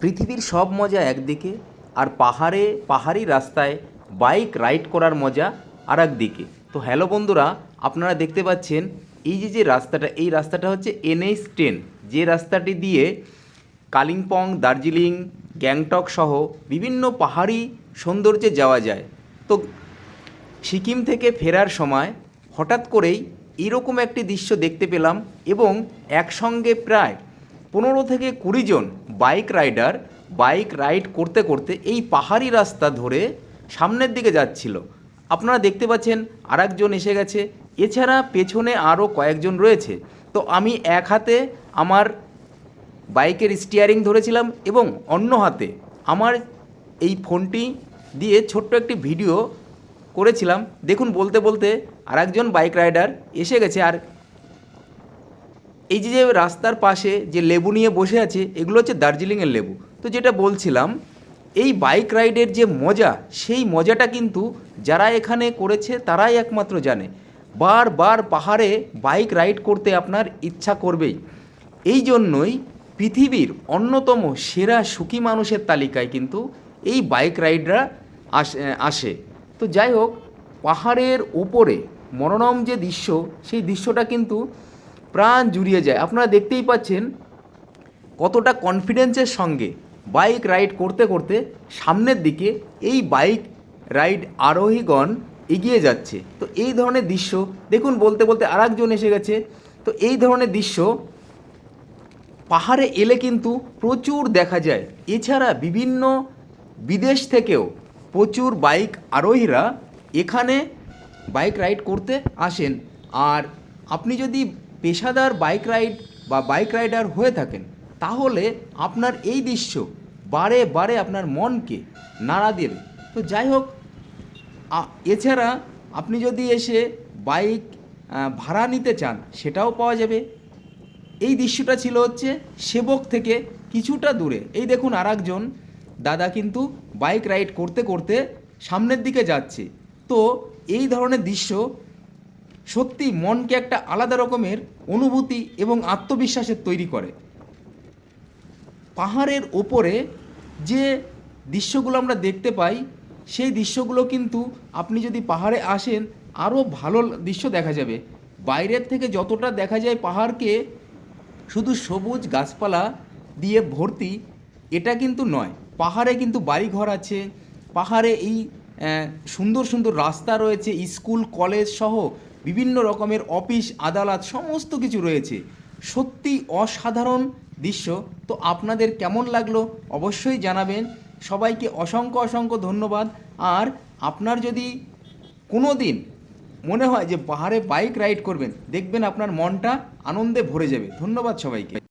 পৃথিবীর সব মজা একদিকে আর পাহাড়ে, পাহাড়ি রাস্তায় বাইক রাইড করার মজা আর একদিকে তো হ্যালো বন্ধুরা, আপনারা দেখতে পাচ্ছেন এই যে যে রাস্তাটা, এই রাস্তাটা হচ্ছে এনএইচ টেন। যে রাস্তাটি দিয়ে কালিম্পং, দার্জিলিং, গ্যাংটক সহ বিভিন্ন পাহাড়ি সৌন্দর্যে যাওয়া যায়। তো সিকিম থেকে ফেরার সময় হঠাৎ করেই এরকম একটি দৃশ্য দেখতে পেলাম এবং একসঙ্গে প্রায় পনেরো থেকে কুড়ি জন বাইক রাইডার বাইক রাইড করতে করতে এই পাহাড়ি রাস্তা ধরে সামনের দিকে যাচ্ছিল। আপনারা দেখতে পাচ্ছেন আরেকজন এসে গেছে। এছাড়া পেছনে আরও কয়েকজন রয়েছে। তো আমি এক হাতে আমার বাইকের স্টিয়ারিং ধরেছিলাম এবং অন্য হাতে আমার এই ফোনটি দিয়ে ছোট্ট একটি ভিডিও করেছিলাম। দেখুন, বলতে বলতে আরেকজন বাইক রাইডার এসে গেছে আর এই যে রাস্তার পাশে যে লেবু নিয়ে বসে আছে, এগুলো হচ্ছে দার্জিলিংয়ের লেবু। তো যেটা বলছিলাম, এই বাইক রাইডের যে মজা, সেই মজাটা কিন্তু যারা এখানে করেছে তারাই একমাত্র জানে। বারবার পাহাড়ে বাইক রাইড করতে আপনার ইচ্ছা করবেই। এই জন্যই পৃথিবীর অন্যতম সেরা সুখী মানুষের তালিকায় কিন্তু এই বাইক রাইডরা আসে আসে। তো যাই হোক, পাহাড়ের ওপরে মনোরম যে দৃশ্য, সেই দৃশ্যটা কিন্তু প্রাণ জুড়িয়ে যায়। আপনারা দেখতেই পাচ্ছেন কতটা কনফিডেন্সের সঙ্গে বাইক রাইড করতে করতে সামনের দিকে এই বাইক রাইড আরোহীগণ এগিয়ে যাচ্ছে। তো এই ধরনের দৃশ্য, দেখুন বলতে বলতে আরেকজন এসে গেছে। তো এই ধরনের দৃশ্য পাহাড়ে এলে কিন্তু প্রচুর দেখা যায়। এছাড়া বিভিন্ন বিদেশ থেকেও প্রচুর বাইক আরোহীরা এখানে বাইক রাইড করতে আসেন। আর আপনি যদি পেশাদার বাইক রাইড বা বাইক রাইডার হয়ে থাকেন, তাহলে আপনার এই দৃশ্য বারে বারে আপনার মনকে নাড়া দেবে। তো যাই হোক এছাড়া আপনি যদি এসে বাইক ভাড়া নিতে চান, সেটাও পাওয়া যাবে। এই দৃশ্যটা ছিল হচ্ছে সেবক থেকে কিছুটা দূরে। এই দেখুন আরেকজন, দাদা কিন্তু বাইক রাইড করতে করতে সামনের দিকে যাচ্ছে। তো এই ধরনের দৃশ্য সত্যি মনকে একটা আলাদা রকমের অনুভূতি এবং আত্মবিশ্বাসের তৈরি করে। পাহাড়ের ওপরে যে দৃশ্যগুলো আমরা দেখতে পাই, সেই দৃশ্যগুলো কিন্তু আপনি যদি পাহাড়ে আসেন, আরও ভালো দৃশ্য দেখা যাবে। বাইরের থেকে যতটা দেখা যায় পাহাড়কে, শুধু সবুজ গাছপালা দিয়ে ভর্তি, এটা কিন্তু নয়। পাহাড়ে কিন্তু বাড়িঘর আছে, পাহাড়ে এই সুন্দর সুন্দর রাস্তা রয়েছে, স্কুল, কলেজ সহ বিভিন্ন রকমের অফিস, আদালত, সমস্ত কিছু রয়েছে। সত্যি অসাধারণ দৃশ্য। তো আপনাদের কেমন লাগল অবশ্যই জানাবেন। সবাইকে অসংখ্য অসংখ্য ধন্যবাদ। আর আপনার যদি কোনো দিন মনে হয় যে পাহাড়ে বাইক রাইড করবেন, দেখবেন আপনার মনটা আনন্দে ভরে যাবে। ধন্যবাদ সবাইকে।